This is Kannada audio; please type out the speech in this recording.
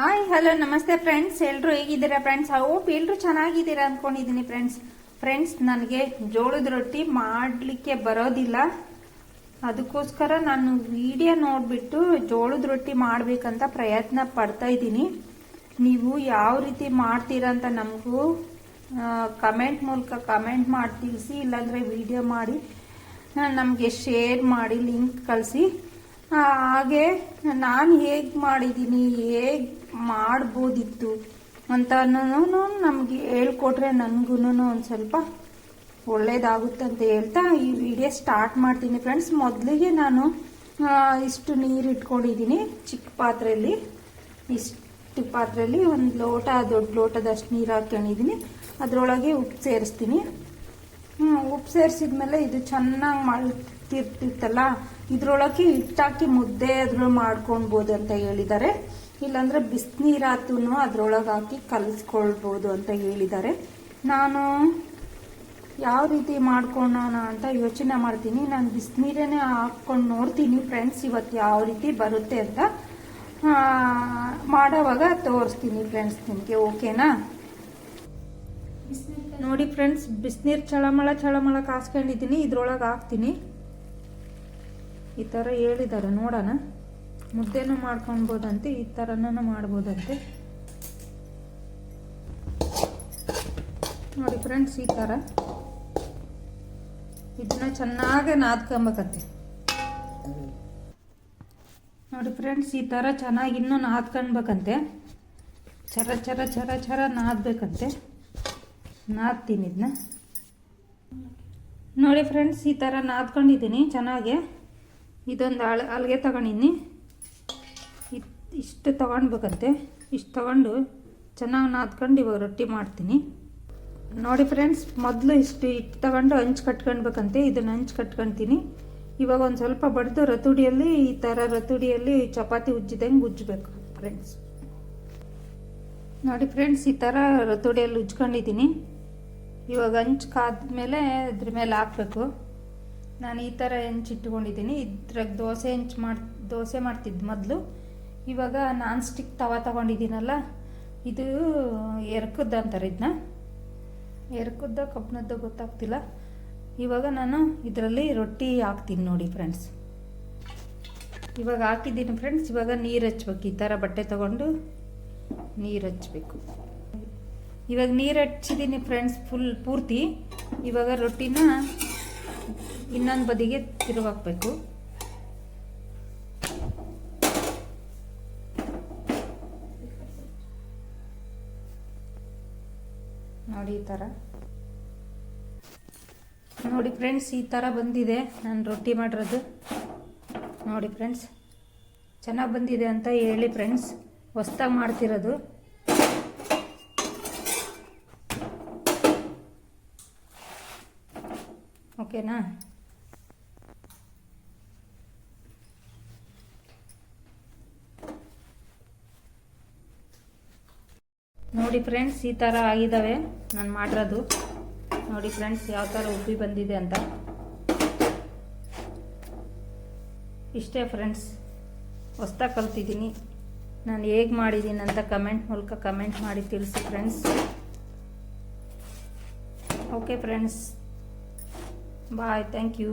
ಹಾಯ್ ಹಲೋ ನಮಸ್ತೆ ಫ್ರೆಂಡ್ಸ್ ಎಲ್ಲರೂ ಹೇಗಿದ್ದೀರಾ ಫ್ರೆಂಡ್ಸ್ ಹೋಪ್ ಎಲ್ಲರೂ ಚೆನ್ನಾಗಿದ್ದೀರಾ ಅಂದ್ಕೊಂಡಿದ್ದೀನಿ ಫ್ರೆಂಡ್ಸ್ ಫ್ರೆಂಡ್ಸ್ ನನಗೆ ಜೋಳದ ರೊಟ್ಟಿ ಮಾಡಲಿಕ್ಕೆ ಬರೋದಿಲ್ಲ. ಅದಕ್ಕೋಸ್ಕರ ನಾನು ವಿಡಿಯೋ ನೋಡಿಬಿಟ್ಟು ಜೋಳದ ರೊಟ್ಟಿ ಮಾಡಬೇಕಂತ ಪ್ರಯತ್ನ ಪಡ್ತಾ ಇದ್ದೀನಿ. ನೀವು ಯಾವ ರೀತಿ ಮಾಡ್ತೀರಾ ಅಂತ ನಮಗೂ ಕಮೆಂಟ್ ಮೂಲಕ ಕಮೆಂಟ್ ಮಾಡಿ ತಿಳಿಸಿ, ಇಲ್ಲಾಂದರೆ ವಿಡಿಯೋ ಮಾಡಿ ನಮಗೆ ಶೇರ್ ಮಾಡಿ ಲಿಂಕ್ ಕಳಿಸಿ. ಹಾಗೆ ನಾನು ಹೇಗೆ ಮಾಡಿದ್ದೀನಿ ಹೇಗೆ ಮಾಡ್ಬೋದಿತ್ತು ಅಂತ ನಮಗೆ ಹೇಳ್ಕೊಟ್ರೆ ನನಗೂ ಒಂದು ಸ್ವಲ್ಪ ಒಳ್ಳೇದಾಗುತ್ತೆ ಅಂತ ಹೇಳ್ತಾ ಈ ವಿಡಿಯೋ ಸ್ಟಾರ್ಟ್ ಮಾಡ್ತೀನಿ ಫ್ರೆಂಡ್ಸ್. ಮೊದಲಿಗೆ ನಾನು ಇಷ್ಟು ನೀರು ಇಟ್ಕೊಂಡಿದ್ದೀನಿ ಚಿಕ್ಕ ಪಾತ್ರೆಯಲ್ಲಿ. ಇಷ್ಟು ಪಾತ್ರೆಯಲ್ಲಿ ಒಂದು ಲೋಟ, ದೊಡ್ಡ ಲೋಟದಷ್ಟು ನೀರು ಹಾಕೊಂಡಿದ್ದೀನಿ ಅದರೊಳಗೆ ಉಪ್ಪು ಸೇರಿಸ್ತೀನಿ. ಉಪ್ಪು ಸೇರಿಸಿದ್ಮೇಲೆ ಇದು ಚೆನ್ನಾಗಿ ಮಾಡ್ತಿರ್ತಿತ್ತಲ್ಲ ಇದ್ರೊಳಗೆ ಹಿಟ್ಟಾಕಿ ಮುದ್ದೆ ಅದ್ರ ಮಾಡ್ಕೊಳ್ಬೋದು ಅಂತ ಹೇಳಿದ್ದಾರೆ. ಇಲ್ಲಾಂದ್ರೆ ಬಿಸಿನೀರಾತು ಅದ್ರೊಳಗೆ ಹಾಕಿ ಕಲಿಸ್ಕೊಳ್ಬೋದು ಅಂತ ಹೇಳಿದ್ದಾರೆ. ನಾನು ಯಾವ ರೀತಿ ಮಾಡ್ಕೊಳ್ಳೋಣ ಅಂತ ಯೋಚನೆ ಮಾಡ್ತೀನಿ. ನಾನು ಬಿಸಿನೀರೇ ಹಾಕ್ಕೊಂಡು ನೋಡ್ತೀನಿ ಫ್ರೆಂಡ್ಸ್ ಇವತ್ತು ಯಾವ ರೀತಿ ಬರುತ್ತೆ ಅಂತ. ಮಾಡೋವಾಗ ತೋರಿಸ್ತೀನಿ ಫ್ರೆಂಡ್ಸ್ ನಿಮಗೆ, ಓಕೆನಾ? ನೋಡಿ ಫ್ರೆಂಡ್ಸ್ ಬಿಸಿನೀರು ಚಳಮಳ ಚಳಮಳ ಕಾಸ್ಕೊಂಡಿದ್ದೀನಿ. ಇದ್ರೊಳಗೆ ಹಾಕ್ತೀನಿ. ಈ ಥರ ಹೇಳಿದ್ದಾರೆ, ನೋಡೋಣ. ಮುದ್ದೆನೂ ಮಾಡ್ಕೊಳ್ಬೋದಂತೆ, ಈ ಥರನೂ ಮಾಡ್ಬೋದಂತೆ. ನೋಡಿ ಫ್ರೆಂಡ್ಸ್ ಈ ಥರ ಇದನ್ನ ಚೆನ್ನಾಗೆ ನಾದ್ಕೊಬೇಕಂತೆ. ನೋಡಿ ಫ್ರೆಂಡ್ಸ್ ಈ ಥರ ಚೆನ್ನಾಗಿ ಇನ್ನೂ ನಾದ್ಕೊಳ್ಬೇಕಂತೆ. ಚರ ಚರ ಚರ ಚರ ನಾದಬೇಕಂತೆ. ನಾದ್ತೀನಿ ಇದನ್ನ ನೋಡಿ ಫ್ರೆಂಡ್ಸ್ ಈ ಥರ ನಾದ್ಕೊಂಡಿದ್ದೀನಿ ಚೆನ್ನಾಗಿ. ಇದೊಂದು ಅಳ ಅಲ್ಗೆ ತಗೊಂಡಿನಿ ಇಷ್ಟು ತಗೊಳ್ಬೇಕಂತೆ ಇಷ್ಟು ತಗೊಂಡು ಚೆನ್ನಾಗಿ ನಾದ್ಕೊಂಡು ಇವಾಗ ರೊಟ್ಟಿ ಮಾಡ್ತೀನಿ. ನೋಡಿ ಫ್ರೆಂಡ್ಸ್, ಮೊದಲು ಇಷ್ಟು ಹಿಟ್ಟು ತಗೊಂಡು ಹಂಚು ಕಟ್ಕೊಳ್ಬೇಕಂತೆ ಇದನ್ನು ಹಂಚು ಕಟ್ಕೊಳ್ತೀನಿ ಇವಾಗ ಒಂದು ಸ್ವಲ್ಪ ಬಡಿದು ರತುಡಿಯಲ್ಲಿ, ಈ ಥರ ರತುಡಿಯಲ್ಲಿ ಚಪಾತಿ ಉಜ್ಜಿದಂಗೆ ಉಜ್ಜಬೇಕು, ಫ್ರೆಂಡ್ಸ್. ನೋಡಿ ಫ್ರೆಂಡ್ಸ್, ಈ ಥರ ರತುಡಿಯಲ್ಲಿ ಉಜ್ಕೊಂಡಿದ್ದೀನಿ. ಇವಾಗ ಹಂಚು ಕಾದ್ಮೇಲೆ ಇದ್ರ ಮೇಲೆ ಹಾಕಬೇಕು. ನಾನು ಈ ಥರ ಹೆಂಚು ಇಟ್ಕೊಂಡಿದ್ದೀನಿ ಇದ್ರಾಗ ದೋಸೆ ಹೆಂಚು ಮಾಡಿ, ದೋಸೆ ಮಾಡ್ತಿದ್ದು ಮೊದಲು. ಇವಾಗ ನಾನ್ ಸ್ಟಿಕ್ ತವ ತಗೊಂಡಿದ್ದೀನಲ್ಲ, ಇದು ಎರಕುದ್ದ ಅಂತಾರೆ ಇದನ್ನ ಎರ್ಕುದ್ದ ಕಬ್ಬಿಣದ್ದು ಗೊತ್ತಾಗ್ತಿಲ್ಲ. ಇವಾಗ ನಾನು ಇದರಲ್ಲಿ ರೊಟ್ಟಿ ಹಾಕ್ತೀನಿ ನೋಡಿ ಫ್ರೆಂಡ್ಸ್. ಇವಾಗ ಹಾಕಿದ್ದೀನಿ ಫ್ರೆಂಡ್ಸ್, ಇವಾಗ ನೀರು ಹಚ್ಬೇಕು. ಈ ಥರ ಬಟ್ಟೆ ತಗೊಂಡು ನೀರು ಹಚ್ಬೇಕು. ಇವಾಗ ನೀರು ಹಚ್ಚಿದ್ದೀನಿ ಫ್ರೆಂಡ್ಸ್, ಫುಲ್ ಪೂರ್ತಿ. ಇವಾಗ ರೊಟ್ಟಿನ ಇನ್ನೊಂದು ಬದಿಗೆ ತಿರುಗಾಕ್ಬೇಕು. ನೋಡಿ ಈ ಥರ ನೋಡಿ ಫ್ರೆಂಡ್ಸ್, ಈ ಥರ ಬಂದಿದೆ ನಾನು ರೊಟ್ಟಿ ಮಾಡಿರೋದು. ನೋಡಿ ಫ್ರೆಂಡ್ಸ್, ಚೆನ್ನಾಗಿ ಬಂದಿದೆ ಅಂತ ಹೇಳಿ ಫ್ರೆಂಡ್ಸ್, ಹೊಸ್ದಾಗಿ ಮಾಡ್ತಿರೋದು. ಓಕೆನಾ? ನೋಡಿ ಫ್ರೆಂಡ್ಸ್ ಈ ಥರ ಆಗಿದ್ದಾವೆ ನಾನು ಮಾಡಿರೋದು. ನೋಡಿ ಫ್ರೆಂಡ್ಸ್ ಯಾವ ಥರ ಉಬ್ಬಿ ಬಂದಿದೆ ಅಂತ. ಇಷ್ಟೇ ಫ್ರೆಂಡ್ಸ್ ಹೊಸ್ದಾಗಿ ಕಲ್ತಿದ್ದೀನಿ. ನಾನು ಹೇಗೆ ಮಾಡಿದ್ದೀನಿ ಅಂತ ಕಮೆಂಟ್ ಮೂಲಕ ಕಮೆಂಟ್ ಮಾಡಿ ತಿಳಿಸಿ friends okay friends bye thank you